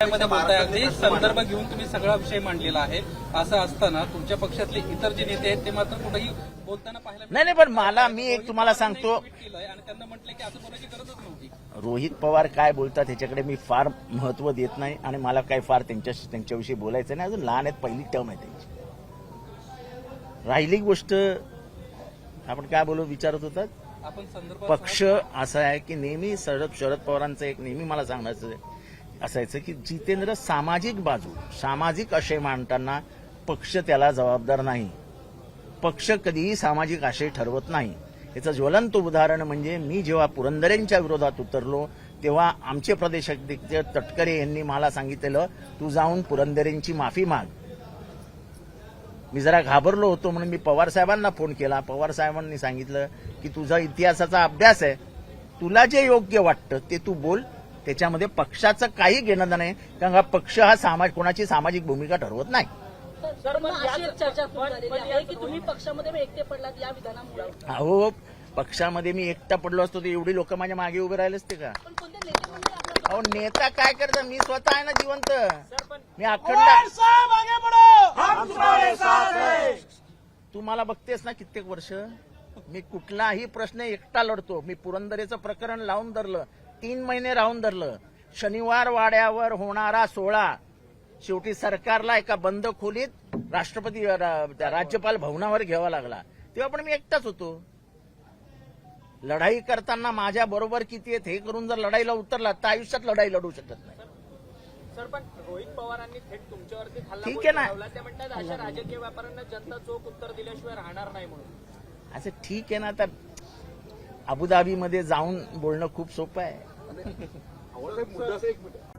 मध्ये बोलताय अगदी संदर्भ घेऊन तुम्ही सगळा विषय मांडलेला आहे. असं असताना तुमच्या पक्षातले इतर जे नेते आहेत ते मात्र कुठेही बोलताना पाहायला नाही नाही पण मला मी एक तुम्हाला सांगतो. आणि त्यांना म्हटलं की असं बोलायची गरजच नव्हती. रोहित पवार काय बोलतात ह्याच्याकडे मी फार महत्त्व देत नाही आणि मला काय फार त्यांच्या त्यांच्याविषयी बोलायचं नाही. अजून लहान आहेत पहिली टर्म आहे त्यांची. राहिली गोष्ट आपण काय बोलू विचारत होतात? पक्ष असा आहे की नेहमी शरद शरद पवारांचं एक नेहमी मला सांगायचं असायचं की जितेंद्र सामाजिक बाजू सामाजिक आशय मांडताना पक्ष त्याला जबाबदार नाही. पक्ष कधीही सामाजिक आशय ठरवत नाही. याचं ज्वलंत उदाहरण म्हणजे मी जेव्हा पुरंदरेंच्या विरोधात उतरलो तेव्हा आमचे प्रदेशाध्यक्ष तटकरे यांनी मला सांगितलेलं तू जाऊन पुरंदरेंची माफी माग. मी जरा घाबरलो होतो म्हणून मी पवार साहेबांना फोन केला. पवार साहेबांनी सांगितलं की तुझा इतिहासाचा अभ्यास आहे. तुला जे योग्य वाटतं ते तू बोल. त्याच्यामध्ये पक्षाचं काही घेणं नाही. कारण का पक्ष हा समाज कोणाची सामाजिक भूमिका ठरवत नाही. अहो पक्षामध्ये मी एकटा पडलो असतो तर एवढी लोक माझ्या मागे उभे राहिले असते का? अहो नेता काय करतं? मी स्वतः आहे ना जिवंत. मी अखंड तू मला बघतेस ना कित्येक वर्ष? मी कुठलाही प्रश्न एकटा लढतो. मी पुरंदरेचं प्रकरण लावून धरलं. तीन महिने राहून धरलं. शनिवार वाड्यावर होणारा सोहळा. शेवटी सरकारला एका बंद खोलीत राष्ट्रपती राज्यपाल भवनावर घ्यावा लागला. तेव्हा पण मी एकटाच होतो. लढाई करताना माझ्या बरोबर किती आहेत हे करून जर लढाईला उतरला तर आयुष्यात लढाई लढू शकत नाही. सर पण रोहित पवारांनी थेट तुमच्यावरती ठीक आहे ना. ते म्हणतात अशा राजकीय व्यापाऱ्यांना जनता चोख उत्तर दिल्याशिवाय राहणार नाही म्हणून. असं ठीक आहे ना तर अबुधाबीमध्ये जाऊन बोलणं खूप सोपं आहे.